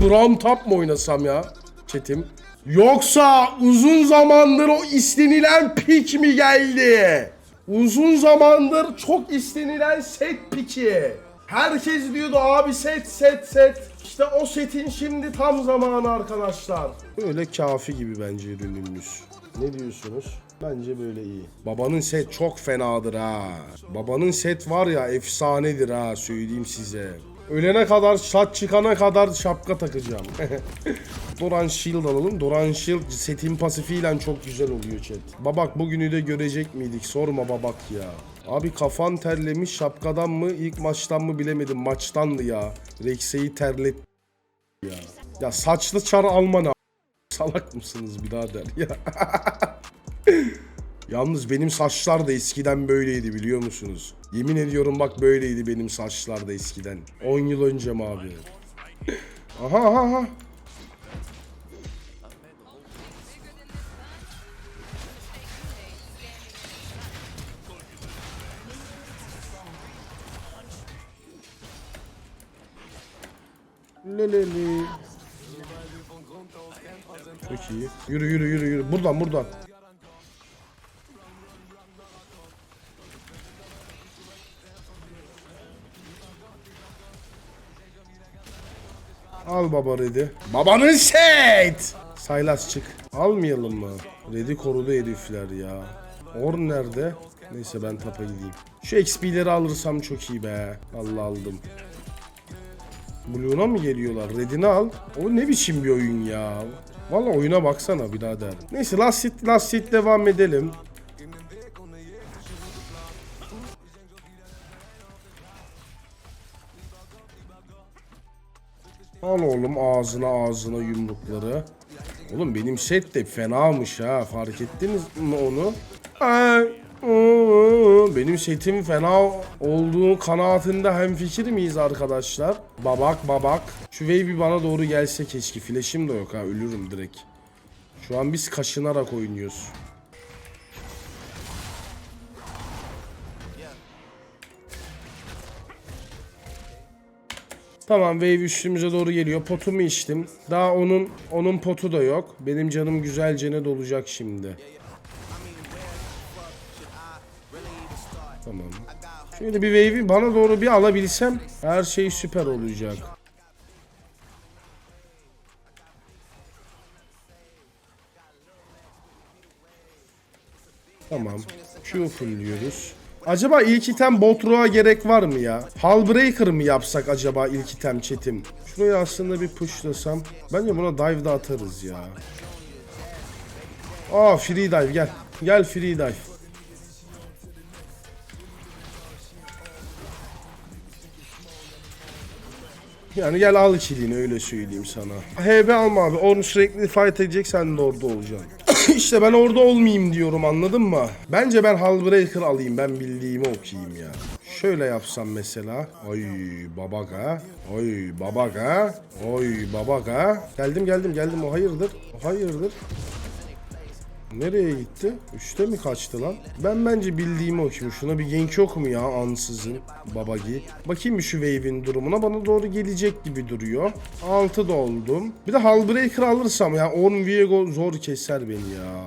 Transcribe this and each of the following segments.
Brown Top mu oynasam ya? Çetim. Yoksa uzun zamandır o istenilen pik mi geldi? Uzun zamandır çok istenilen set piki. Herkes diyordu abi set set set. İşte o setin şimdi tam zamanı arkadaşlar. Öyle kafi gibi bence ürünümüz. Ne diyorsunuz? Bence böyle iyi. Babanın set çok fenadır ha. Babanın set var ya efsanedir ha söyleyeyim size. Ölene kadar saç çıkana kadar şapka takacağım. Doran Shield alalım. Doran Shield setin pasifiyle çok güzel oluyor chat. Babak bugünü de görecek miydik? Sorma babak ya. Abi kafan terlemiş şapkadan mı ilk maçtan mı bilemedim. Maçtandı ya. Rex'eyi terlet ya. Ya saçlı çar alma ne Salak mısınız birader ya? Yalnız benim saçlar da eskiden böyleydi biliyor musunuz? Yemin ediyorum bak böyleydi benim saçlar da eskiden. 10 yıl önce mi abi? Aha aha aha. Leleli. Çok iyi. Yürü yürü yürü yürü. Buradan buradan. Al baba Red'i. Babanın set! Saylas çık. Almayalım mı? Red'i korudu herifler ya. Or nerede? Neyse ben tapa gideyim. Şu XP'leri alırsam çok iyi be. Allah aldım. Blue'una mı geliyorlar? Red'ini al. O ne biçim bir oyun ya. Valla oyuna baksana birader. Neyse last hit, last hit devam edelim. Al oğlum ağzına ağzına yumrukları. Oğlum benim set de fenamış ha. Fark ettiniz mi onu? Iı, Benim setim fena olduğu kanaatinde hemfikir miyiz arkadaşlar? Babak babak. Şu bir bana doğru gelse keşke. Flash'im de yok ha. Ölürüm direkt. Şu an biz kaşınarak oynuyoruz. Tamam wave üstümüze doğru geliyor. Potumu içtim. Daha onun onun potu da yok. Benim canım güzelce dolacak şimdi. Tamam. Şöyle bir wave'i bana doğru bir alabilsem her şey süper olacak. Tamam. Q fullliyoruz. Acaba ilk item Botro'a gerek var mı ya? Hullbreaker mı yapsak acaba ilk item chatim? Şurayı aslında bir pushlasam. Bence buna dive da atarız ya. Aa free dive gel. Gel free dive. Yani gel al içiliğini öyle söyleyeyim sana. HB alma abi. Onu sürekli fight edecek sen de orada olacaksın. işte ben orada olmayayım diyorum anladın mı? Bence ben Hullbreaker alayım. Ben bildiğimi okuyayım ya. Şöyle yapsam mesela. Oy babaga. Oy babaga. Oy babaga. Geldim geldim geldim. O hayırdır? O hayırdır? Nereye gitti? Üçte mi kaçtı lan? Ben bence bildiğimi okuyayım. Şuna bir genk yok mu ya ansızın babagi? Bakayım bir şu wave'in durumuna. Bana doğru gelecek gibi duruyor. 6 da oldum. Bir de Hullbreaker alırsam ya Orn Viego zor keser beni ya.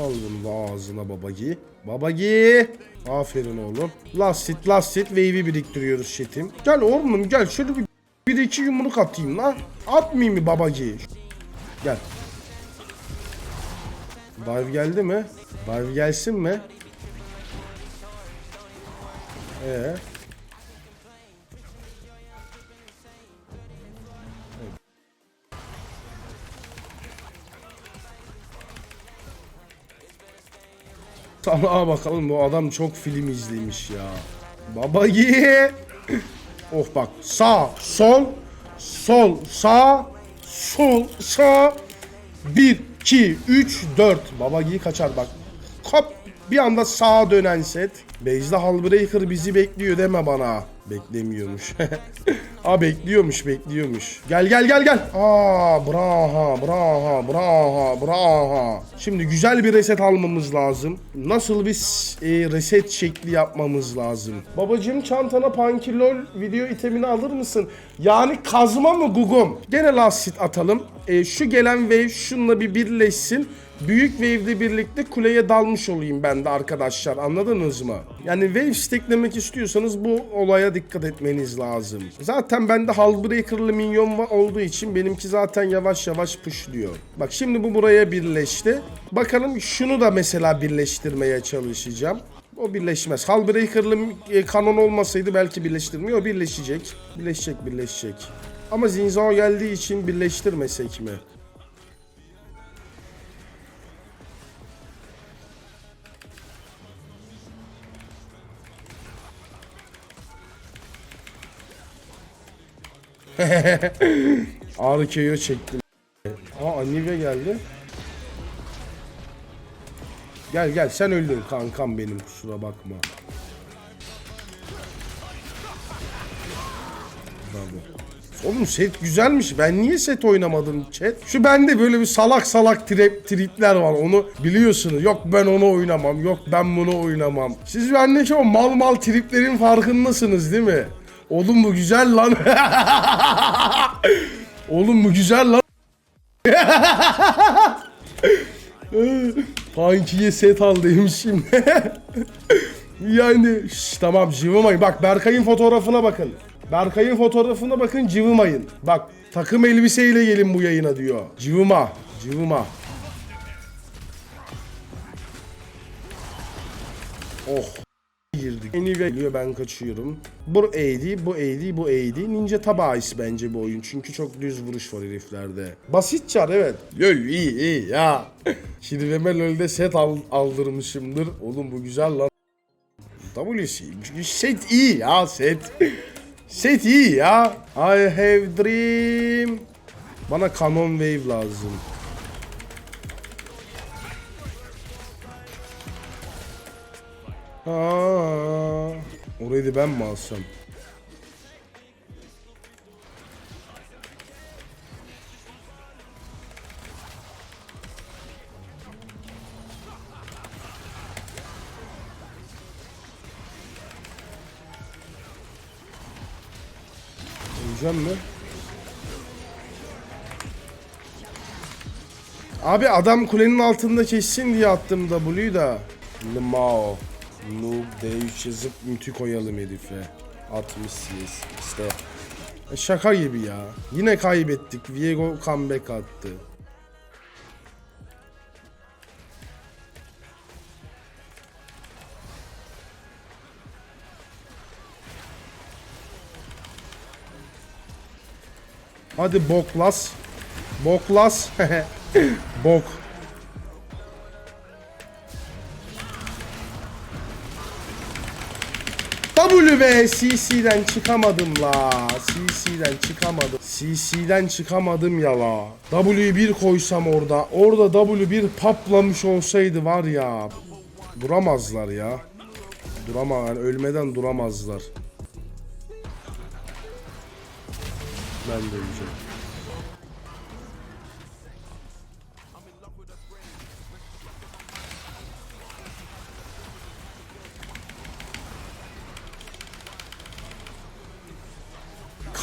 Al bunu da ağzına babagi. Babagi. Aferin oğlum. Last hit last hit wave'i biriktiriyoruz şetim. Gel oğlum gel şöyle bir bir iki yumruk atayım lan. Atmayayım mı babacı? Gel. Dive geldi mi? Dive gelsin mi? Ee. Sana bakalım bu adam çok film izlemiş ya. Babagi. Of bak sağ sol sol sağ sol sağ 1 2 3 4 Baba giy kaçar bak. Hop bir anda sağa dönen set. Bejde Hallbreaker bizi bekliyor deme bana. Beklemiyormuş. Aa bekliyormuş bekliyormuş. Gel gel gel gel. Aa braha braha braha braha. Şimdi güzel bir reset almamız lazım. Nasıl bir e, reset şekli yapmamız lazım. Babacım çantana pankilol video itemini alır mısın? Yani kazma mı gugum? Gene last hit atalım. E, şu gelen wave şununla bir birleşsin. Büyük wave'le birlikte kuleye dalmış olayım ben de arkadaşlar anladınız mı? Yani wave stacklemek istiyorsanız bu olaya dikkat etmeniz lazım. Zaten bende Hullbreaker'lı minyon olduğu için benimki zaten yavaş yavaş pushluyor. Bak şimdi bu buraya birleşti. Bakalım şunu da mesela birleştirmeye çalışacağım. O birleşmez. Hullbreaker'lı e, kanon olmasaydı belki birleştirmiyor. Birleşecek. Birleşecek birleşecek. Ama Zinzao geldiği için birleştirmesek mi? Ağrı KO çektim. Aa Anivia geldi. Gel gel sen öldün kankam benim kusura bakma. Bravo. Oğlum set güzelmiş. Ben niye set oynamadım chat? Şu bende böyle bir salak salak trip, tripler var. Onu biliyorsunuz. Yok ben onu oynamam. Yok ben bunu oynamam. Siz bendeki o mal mal triplerin farkındasınız değil mi? Oğlum bu güzel lan. Oğlum bu güzel lan. Punky'ye set aldıyım şimdi. yani şş, tamam cıvımayın. Bak Berkay'ın fotoğrafına bakın. Berkay'ın fotoğrafına bakın cıvımayın. Bak takım elbiseyle gelin bu yayına diyor. Cıvıma. Cıvıma. Oh. Anyway geliyor ben kaçıyorum. Bu AD, bu AD, bu AD. Ninja tabağısı bence bu oyun. Çünkü çok düz vuruş var heriflerde. Basit çar evet. LOL iyi iyi ya. Şirveme LOL'de set al, aldırmışımdır. Oğlum bu güzel lan. WC. Set iyi ya set. Set iyi ya. I have dream. Bana Canon Wave lazım. Orayı da ben mi alsam? Öleceğim mi? Abi adam kulenin altında kessin diye attım W'yu da. Limao. Noob D3 yazıp mütü koyalım herife. 60 CS işte. E Şaka gibi ya. Yine kaybettik. Viego comeback attı. Hadi boklas. Boklas. Bok. W ve CC'den çıkamadım la. CC'den çıkamadım. CC'den çıkamadım ya la. W'yu bir koysam orada. Orada W bir paplamış olsaydı var ya. Duramazlar ya. Durama yani ölmeden duramazlar. Ben de öleceğim.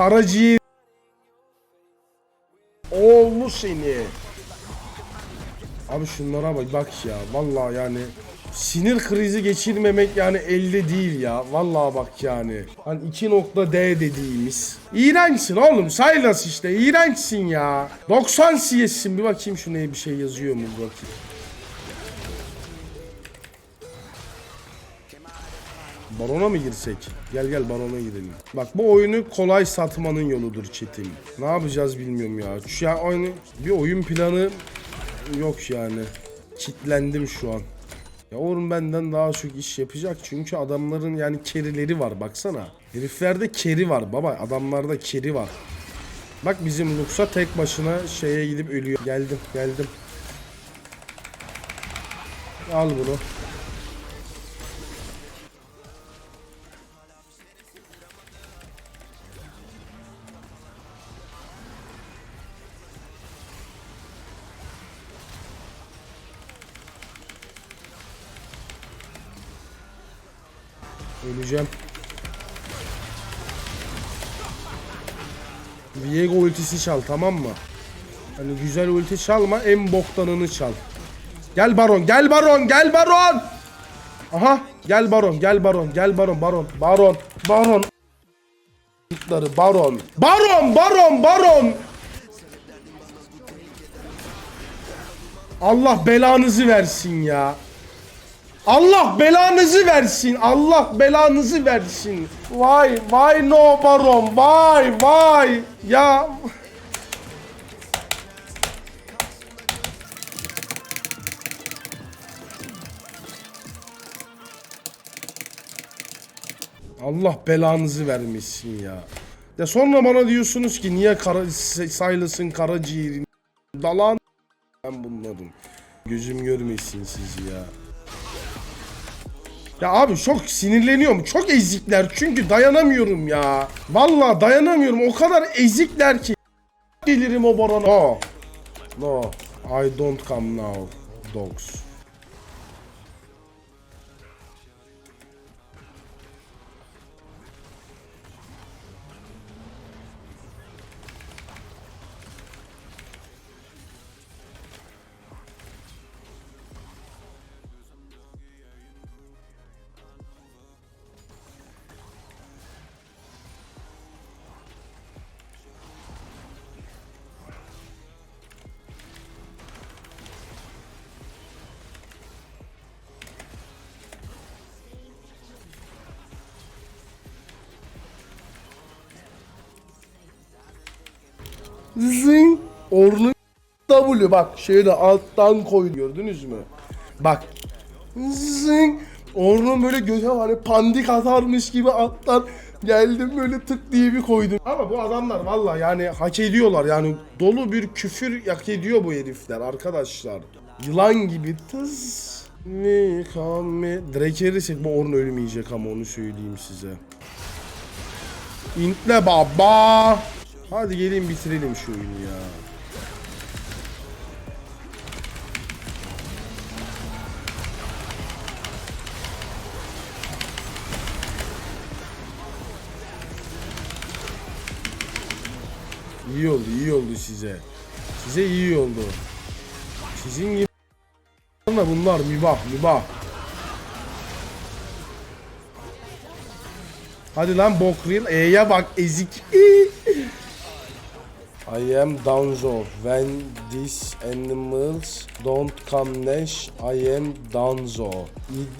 Karaciğer Oğlu seni. Abi şunlara bak bak ya. Vallahi yani sinir krizi geçirmemek yani elde değil ya. Vallahi bak yani. Hani 2.D dediğimiz. İğrençsin oğlum. Saylas işte. İğrençsin ya. 90 CS'sin. Bir bakayım şuna bir şey yazıyor mu bakayım. Barona mı girsek? Gel gel barona girelim. Bak bu oyunu kolay satmanın yoludur Çetin. Ne yapacağız bilmiyorum ya. Şu an oyunu bir oyun planı yok yani. Kitlendim şu an. Ya oğlum benden daha çok iş yapacak çünkü adamların yani kerileri var baksana. Heriflerde keri var baba adamlarda keri var. Bak bizim Lux'a tek başına şeye gidip ölüyor. Geldim geldim. Al bunu. Öleceğim. Viego ultisi çal tamam mı? Hani güzel ulti çalma en boktanını çal. Gel baron gel baron gel baron. Aha gel baron gel baron gel baron baron baron baron. Baron baron baron baron baron. Allah belanızı versin ya. Allah belanızı versin. Allah belanızı versin. Vay vay no baron. Vay vay. Ya Allah belanızı vermesin ya. Ya sonra bana diyorsunuz ki niye kara, Silas'ın karaciğerini dalan ben bunların. Gözüm görmesin sizi ya. Ya abi çok sinirleniyorum. Çok ezikler çünkü dayanamıyorum ya. Vallahi dayanamıyorum. O kadar ezikler ki. Gelirim o barona. No. No. I don't come now. Dogs. Zing. Orlu W bak şeyde alttan koy gördünüz mü? Bak. Zing. Orlun böyle göze hani pandik atarmış gibi alttan geldim böyle tık diye bir koydum. Ama bu adamlar valla yani hak ediyorlar yani dolu bir küfür hak ediyor bu herifler arkadaşlar. Yılan gibi tız. Mi kame. Drake yersek bu Orn ölmeyecek ama onu söyleyeyim size. İntle baba. Hadi gelin bitirelim şu oyunu ya. İyi oldu, iyi oldu size. Size iyi oldu. Sizin gibi bunlar mübah, mübah. Hadi lan Bokril. E'ye bak ezik. I am Danzo. When these animals don't come neş, I am Danzo.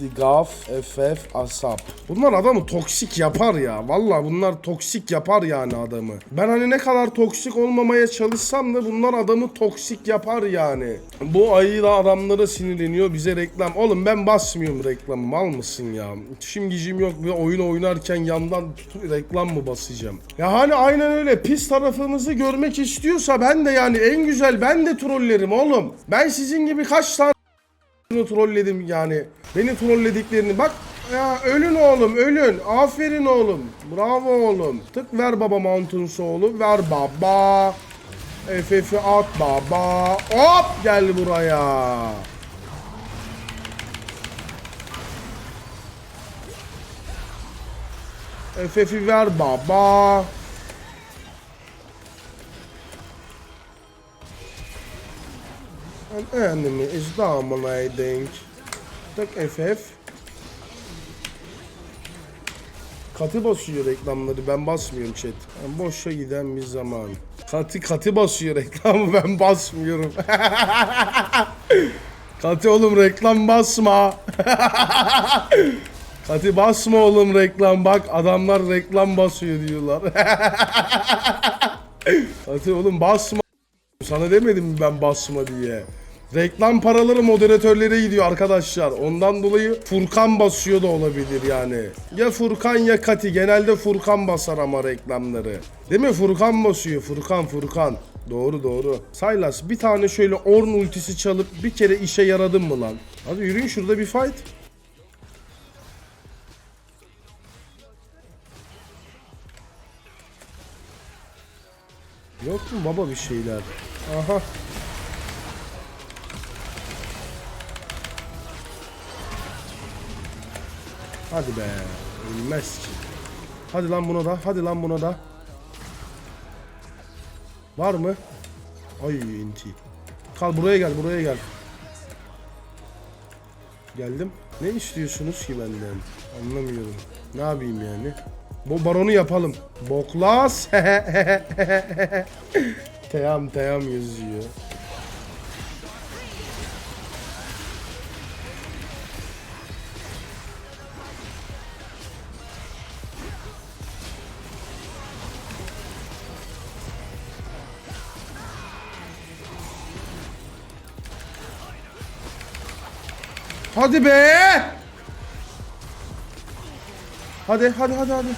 İdgaf, FF, Asap. Bunlar adamı toksik yapar ya. Valla bunlar toksik yapar yani adamı. Ben hani ne kadar toksik olmamaya çalışsam da bunlar adamı toksik yapar yani. Bu ayıyla adamlara sinirleniyor bize reklam. Oğlum ben basmıyorum reklamı mal mısın ya? İşim gücüm yok bir oyun oynarken yandan reklam mı basacağım? Ya hani aynen öyle pis tarafımızı görmek istiyorsa ben de yani en güzel ben de trollerim oğlum. Ben sizin gibi kaç tane trolledim yani. Beni trollediklerini bak ya ölün oğlum ölün. Aferin oğlum. Bravo oğlum. Tık ver baba Mountain Soul'u. Ver baba. FF'i at baba. Hop gel buraya. FF'i ver baba. An enemy is dominating. Tık FF. Katı basıyor reklamları ben basmıyorum chat. Yani boşa giden bir zaman. Katı katı basıyor reklamı ben basmıyorum. katı oğlum reklam basma. katı basma oğlum reklam bak adamlar reklam basıyor diyorlar. katı oğlum basma. Sana demedim mi ben basma diye. Reklam paraları moderatörlere gidiyor arkadaşlar. Ondan dolayı Furkan basıyor da olabilir yani. Ya Furkan ya Kati. Genelde Furkan basar ama reklamları. Değil mi? Furkan basıyor. Furkan Furkan. Doğru doğru. Saylas bir tane şöyle Orn ultisi çalıp bir kere işe yaradın mı lan? Hadi yürüyün şurada bir fight. Yok mu baba bir şeyler? Aha. Hadi be. Ölmez ki. Hadi lan buna da. Hadi lan buna da. Var mı? Ay inti. Kal buraya gel buraya gel. Geldim. Ne istiyorsunuz ki benden? Anlamıyorum. Ne yapayım yani? Bu baronu yapalım. Boklas. teyam teyam yazıyor. Hadi be! Hadi hadi hadi hadi.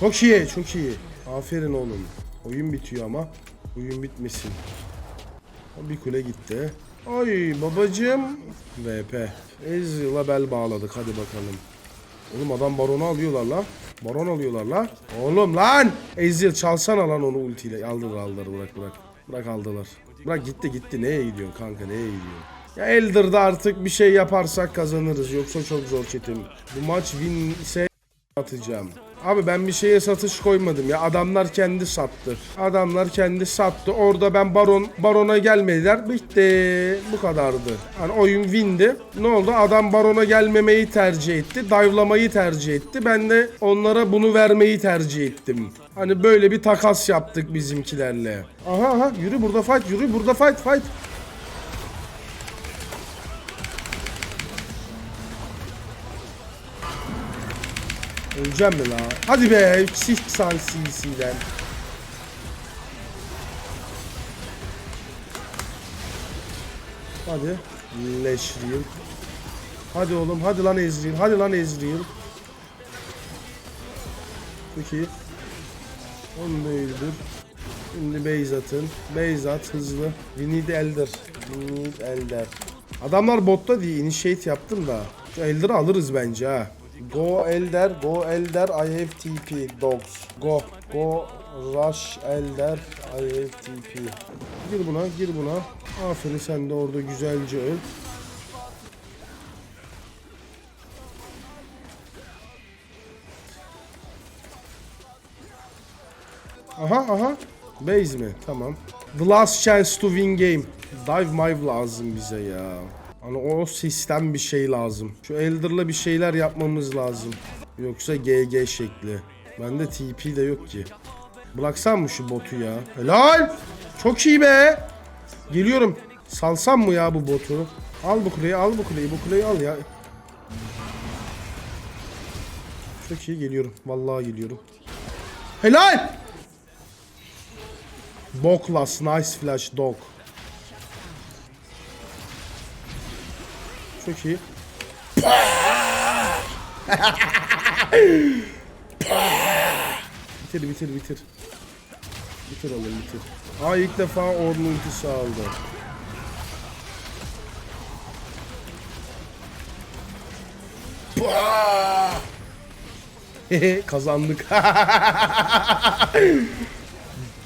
Çok iyi, çok iyi. Aferin oğlum. Oyun bitiyor ama. Oyun bitmesin. Bir kule gitti. Ay babacım. VP. Ezreal'a bel bağladık hadi bakalım. Oğlum adam baronu alıyorlar la. Baron alıyorlar la. Oğlum lan. Ezreal çalsana lan onu ultiyle. Aldılar aldılar bırak bırak. Bırak aldılar. Bırak gitti gitti. Neye gidiyor kanka neye gidiyor? Ya Elder'da artık bir şey yaparsak kazanırız. Yoksa çok zor çetim. Bu maç win ise atacağım. Abi ben bir şeye satış koymadım ya. Adamlar kendi sattı. Adamlar kendi sattı. Orada ben baron barona gelmediler. Bitti. Bu kadardı. Hani oyun windi. Ne oldu? Adam barona gelmemeyi tercih etti. Dive'lamayı tercih etti. Ben de onlara bunu vermeyi tercih ettim. Hani böyle bir takas yaptık bizimkilerle. Aha aha yürü burada fight yürü burada fight fight. Öleceğim mi la? Hadi be 80 cc'den. Hadi. Leşriyim. Hadi oğlum hadi lan Ezreal. Hadi lan Ezreal. Çok iyi. Onu da öldür. Şimdi base atın. Base at hızlı. We need elder. We need elder. Adamlar botta diye initiate yaptım da. Şu elder'ı alırız bence ha. Go elder, go elder, I have TP dogs. Go, go rush elder, I have TP. Gir buna, gir buna. Aferin sen de orada güzelce öl. Aha aha. Base mi? Tamam. The last chance to win game. Dive mive lazım bize ya. Hani o sistem bir şey lazım. Şu Elder'la bir şeyler yapmamız lazım. Yoksa GG şekli. Bende TP de yok ki. Bıraksam mı şu botu ya? Helal! Çok iyi be! Geliyorum. Salsam mı ya bu botu? Al bu kuleyi, al bu kuleyi, bu kuleyi al ya. Çok iyi geliyorum. Vallahi geliyorum. Helal! Boklas, nice flash dog. Çok iyi. bitir bitir bitir. Bitir oğlum bitir. Aa ilk defa Ornn ultisi aldı. Kazandık.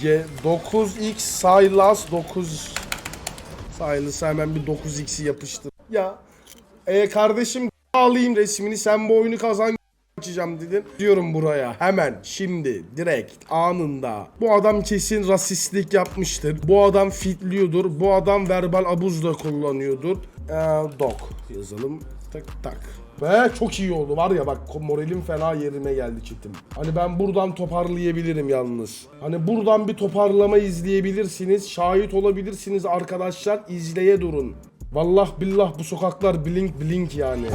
G 9x Silas 9 Silas'a hemen bir 9x'i yapıştır. Ya e kardeşim alayım resmini sen bu oyunu kazan açacağım dedin. Diyorum buraya hemen şimdi direkt anında. Bu adam kesin rasistlik yapmıştır. Bu adam fitliyordur. Bu adam verbal abuz da kullanıyordur. Ee, dog yazalım. Tak tak. Ve çok iyi oldu var ya bak moralim fena yerine geldi çetim. Hani ben buradan toparlayabilirim yalnız. Hani buradan bir toparlama izleyebilirsiniz. Şahit olabilirsiniz arkadaşlar. İzleye durun. Vallah billah bu sokaklar blink blink yani.